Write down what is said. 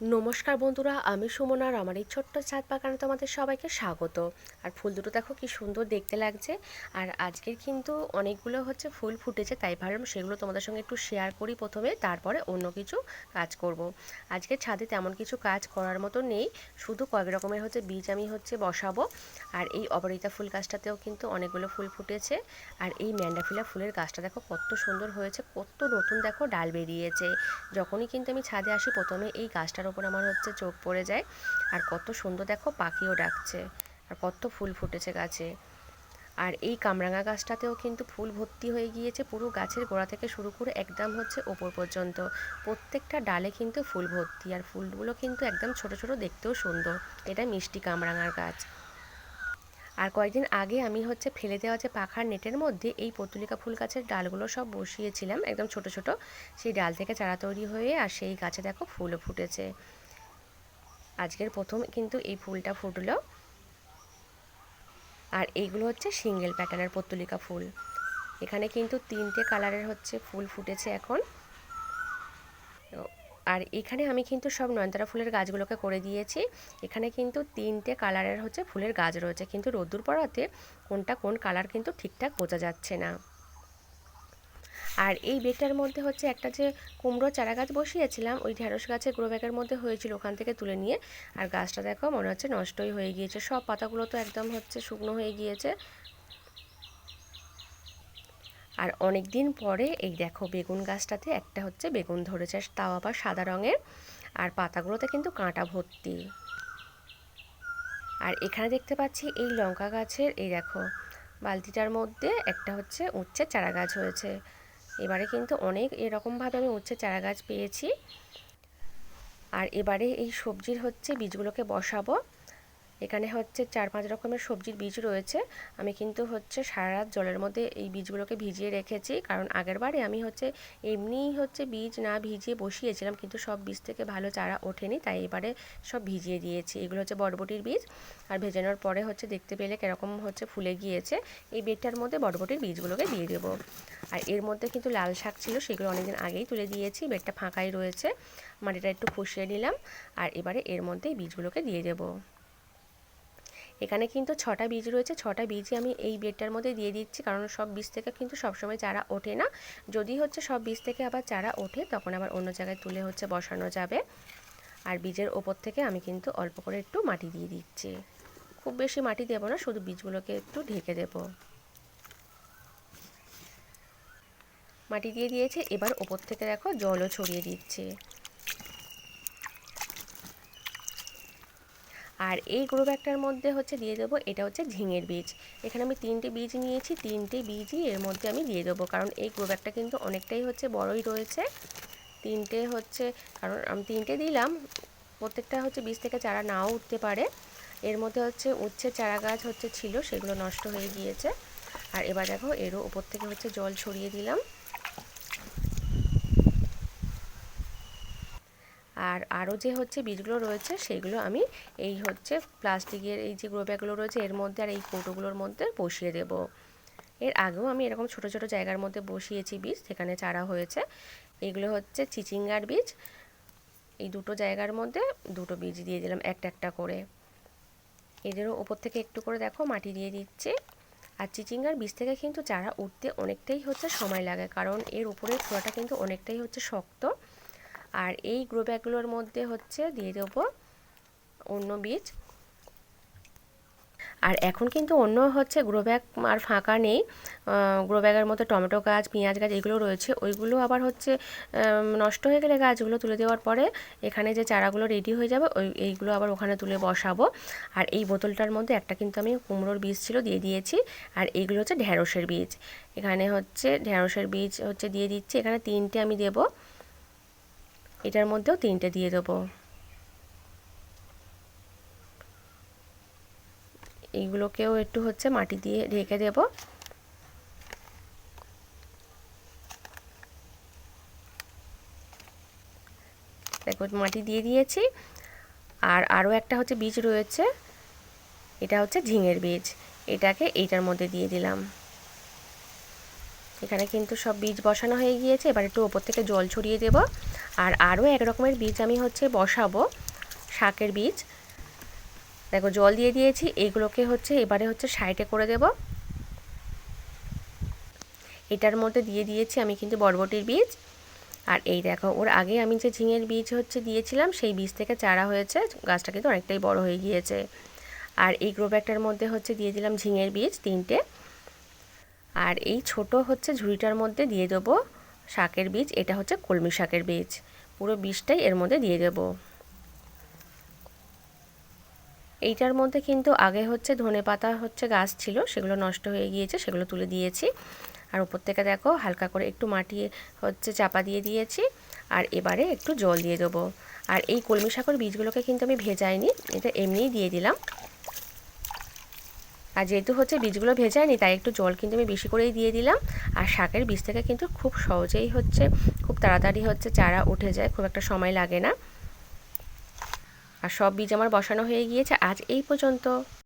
নমস্কার বন্ধুরা, আমি সুমন আর আমার এই ছোট্ট ছাদ বাগানে তোমাদের সবাইকে স্বাগত। আর ফুল দুটো দেখো কি সুন্দর দেখতে লাগছে। আর আজকের কিন্তু অনেকগুলো হচ্ছে ফুল ফুটেছে, তাই ভাবলাম সেগুলো তোমাদের সঙ্গে একটু শেয়ার করি প্রথমে, তারপরে অন্য কিছু কাজ করব। আজকে ছাদে তেমন কিছু কাজ করার মতো নেই, শুধু কয়েক রকমের হচ্ছে বীজ আমি হচ্ছে বসাবো। আর এই অপরিতা ফুল গাছটাতেও কিন্তু অনেকগুলো ফুল ফুটেছে। আর এই ম্যান্ডাফিলা ফুলের গাছটা দেখো কত সুন্দর হয়েছে, কত নতুন দেখো ডাল বেরিয়েছে। যখনই কিন্তু আমি ছাদে আসি, প্রথমে এই গাছটার ওপর আমার হচ্ছে চোখ পড়ে যায়। আর কত সুন্দর দেখো পাখিও ডাকছে। আর কত ফুল ফুটেছে গাছে। আর এই কামরাঙা গাছটাতেও কিন্তু ফুল ভর্তি হয়ে গিয়েছে পুরো গাছের গোড়া থেকে শুরু করে একদম হচ্ছে ওপর পর্যন্ত। প্রত্যেকটা ডালে কিন্তু ফুল ভর্তি। আর ফুলগুলো কিন্তু একদম ছোট ছোট দেখতেও সুন্দর। এটা মিষ্টি কামরাঙার গাছ। আর কয়েকদিন আগে আমি হচ্ছে ফেলে দেওয়া যে পাখার নেটের মধ্যে এই পতুলিকা ফুল গাছের ডালগুলো সব বসিয়েছিলাম, একদম ছোট ছোট। সেই ডাল থেকে চারা তৈরি হয়ে আর সেই গাছে দেখো ফুলও ফুটেছে। আজকের প্রথম কিন্তু এই ফুলটা ফুটলো। আর এইগুলো হচ্ছে সিঙ্গেল প্যাটার্নের পত্তলিকা ফুল। এখানে কিন্তু তিনটে কালারের হচ্ছে ফুল ফুটেছে এখন। আর এখানে আমি কিন্তু সব নয়নতারা ফুলের গাছগুলোকে করে দিয়েছি। এখানে কিন্তু তিনটে কালারের হচ্ছে ফুলের গাছ রয়েছে। কিন্তু রোদ্দুর পড়াতে কোনটা কোন কালার কিন্তু ঠিকঠাক বোঝা যাচ্ছে না। আর এই বেগটার মধ্যে হচ্ছে একটা যে কুমড়ো চারা গাছ বসিয়েছিলাম, ওই ঢেঁড়স গাছের গ্রো ব্যাগের মধ্যে হয়েছিল ওখান থেকে তুলে নিয়ে। আর গাছটা দেখো মনে হচ্ছে নষ্টই হয়ে গিয়েছে। সব পাতাগুলো তো একদম হচ্ছে শুকনো হয়ে গিয়েছে। আর অনেক দিন পরে এই দেখো বেগুন গাছটাতে একটা হচ্ছে বেগুন ধরেছে তাও আবার সাদা রঙের, আর পাতাগুলোতে কিন্তু কাঁটা ভর্তি। আর এখানে দেখতে পাচ্ছি এই লঙ্কা গাছের, এই দেখো বালতিটার মধ্যে একটা হচ্ছে উচ্ছে চারা গাছ হয়েছে। এবারে কিন্তু অনেক এরকমভাবে আমি উচ্ছে চারা গাছ পেয়েছি। আর এবারে এই সবজির হচ্ছে বীজগুলোকে বসাবো। এখানে হচ্ছে চার পাঁচ রকমের সবজির বীজ রয়েছে। আমি কিন্তু হচ্ছে সারা রাত জলের মধ্যে এই বীজগুলোকে ভিজিয়ে রেখেছি। কারণ আগের বারে আমি হচ্ছে এমনিই হচ্ছে বীজ না ভিজিয়ে বসিয়েছিলাম, কিন্তু সব বীজ থেকে ভালো চারা ওঠেনি, তাই এবারে সব ভিজিয়ে দিয়েছি। এগুলো হচ্ছে বরবটির বীজ। আর ভেজানোর পরে হচ্ছে দেখতে পেলে কীরকম হচ্ছে ফুলে গিয়েছে, এই বেডটার মধ্যে বরবটির বীজগুলোকে দিয়ে দেবো। আর এর মধ্যে কিন্তু লাল শাক ছিল, সেগুলো অনেকদিন আগেই তুলে দিয়েছি, বেডটা ফাঁকাই রয়েছে। মাটিটা একটু ফুসিয়ে নিলাম। আর এবারে এর মধ্যে বীজগুলোকে দিয়ে দেবো। এখানে কিন্তু ছটা বীজ রয়েছে, ছটা বীজই আমি এই বেডটার মধ্যে দিয়ে দিচ্ছি, কারণ সব বীজ থেকে কিন্তু সবসময় চারা ওঠে না। যদি হচ্ছে সব বীজ থেকে আবার চারা ওঠে, তখন আবার অন্য জায়গায় তুলে হচ্ছে বসানো যাবে। আর বীজের ওপর থেকে আমি কিন্তু অল্প করে একটু মাটি দিয়ে দিচ্ছি। খুব বেশি মাটি দেবো না, শুধু বীজগুলোকে একটু ঢেকে দেব। মাটি দিয়ে দিয়েছে, এবার ওপর থেকে দেখো জলও ছড়িয়ে দিচ্ছে। আর এই গ্রো ব্যাগটার মধ্যে হচ্ছে দিয়ে দেবো, এটা হচ্ছে ঝিঙের বীজ। এখানে আমি তিনটে বীজ নিয়েছি, তিনটে বীজই এর মধ্যে আমি দিয়ে দেবো, কারণ এই গ্রো ব্যাগটা কিন্তু অনেকটাই হচ্ছে বড়ই রয়েছে। তিনটে হচ্ছে, কারণ আমি তিনটে দিলাম, প্রত্যেকটা হচ্ছে বীজ থেকে চারা নাও উঠতে পারে। এর মধ্যে হচ্ছে উচ্ছে চারা গাছ হচ্ছে ছিল, সেগুলো নষ্ট হয়ে গিয়েছে। আর এবার দেখো, এরও উপর থেকে হচ্ছে জল ছড়িয়ে দিলাম। আর আরও যে হচ্ছে বীজগুলো রয়েছে, সেগুলো আমি এই হচ্ছে প্লাস্টিকের এই যে গ্রো ব্যাগগুলো রয়েছে, এর মধ্যে আর এই কৌটোগুলোর মধ্যে বসিয়ে দেব। এর আগেও আমি এরকম ছোট ছোট জায়গার মধ্যে বসিয়েছি বীজ সেখানে চারা হয়েছে। এগুলো হচ্ছে চিচিঙ্গার বীজ। এই দুটো জায়গার মধ্যে দুটো বীজ দিয়ে দিলাম একটা একটা করে। এদেরও ওপর থেকে একটু করে দেখো, মাটি দিয়ে দিচ্ছে। আর চিচিঙ্গার বীজ থেকে কিন্তু চারা উঠতে অনেকটাই হচ্ছে সময় লাগে, কারণ এর উপরের খোলাটা কিন্তু অনেকটাই হচ্ছে শক্ত। আর এই গ্রো ব্যাগগুলোর মধ্যে হচ্ছে দিয়ে দেবো অন্য বীজ। আর এখন কিন্তু অন্য হচ্ছে গ্রো ব্যাগ আর ফাঁকা নেই। গ্রো ব্যাগের মধ্যে টমেটো গাছ, পেঁয়াজ গাছ এগুলো রয়েছে। ওইগুলো আবার হচ্ছে নষ্ট হয়ে গেলে গাছগুলো তুলে দেওয়ার পরে এখানে যে চারাগুলো রেডি হয়ে যাবে, ওই, এইগুলো আবার ওখানে তুলে বসাবো। আর এই বোতলটার মধ্যে একটা কিন্তু আমি কুমড়োর বীজ ছিল দিয়ে দিয়েছি। আর এইগুলো হচ্ছে ঢ্যাঁড়সের বীজ। এখানে হচ্ছে ঢ্যাঁড়সের বীজ হচ্ছে দিয়ে দিচ্ছি। এখানে তিনটে আমি দেবো। এটার মধ্যেও তিনটে দিয়ে দেবো। এইগুলোকেও একটু হচ্ছে মাটি দিয়ে ঢেকে দেব। দেখো, মাটি দিয়ে দিয়েছি। আর আরও একটা হচ্ছে বীজ রয়েছে। এটা হচ্ছে ঝিঙের বীজ। এটাকে এইটার মধ্যে দিয়ে দিলাম। এখানে কিন্তু সব বীজ বসানো হয়ে গিয়েছে। এবার একটু ওপর থেকে জল ছড়িয়ে দেব। আর আরও এক রকমের বীজ আমি হচ্ছে বসাবো, শাকের বীজ। দেখো, জল দিয়ে দিয়েছি। এইগুলোকে হচ্ছে এবারে হচ্ছে সাইডে করে দেব। এটার মধ্যে দিয়ে দিয়েছি আমি কিন্তু বরবটির বীজ। আর এই দেখো, ওর আগে আমি যে ঝিঙের বীজ হচ্ছে দিয়েছিলাম, সেই বীজ থেকে চারা হয়েছে। গাছটা কিন্তু অনেকটাই বড় হয়ে গিয়েছে। আর এই গ্রো ব্যাগটার মধ্যে হচ্ছে দিয়ে দিলাম ঝিঙের বীজ তিনটে। আর এই ছোট হচ্ছে ঝুড়িটার মধ্যে দিয়ে দেবো শাকের বীজ, এটা হচ্ছে কলমি শাকের বীজ। পুরো বীজটাই এর মধ্যে দিয়ে দেবো। এইটার মধ্যে কিন্তু আগে হচ্ছে ধনে পাতা হচ্ছে গাছ ছিল, সেগুলো নষ্ট হয়ে গিয়েছে, সেগুলো তুলে দিয়েছি। আর উপর থেকে দেখো হালকা করে একটু মাটি হচ্ছে চাপা দিয়ে দিয়েছি, আর এবারে একটু জল দিয়ে দেবো। আর এই কলমি শাকের বীজগুলোকে কিন্তু আমি ভেজাইনি, এটা এমনিই দিয়ে দিলাম। আর যেহেতু হচ্ছে বীজগুলো ভেজায়নি তাই একটু জল কিন্তু আমি বেশি করেই দিয়ে দিলাম। আর শাকের বীজ থেকে কিন্তু খুব সহজেই হচ্ছে, খুব তাড়াতাড়ি হচ্ছে চারা উঠে যায়, খুব একটা সময় লাগে না। আর সব বীজ আমার বসানো হয়ে গিয়েছে আজ এই পর্যন্ত।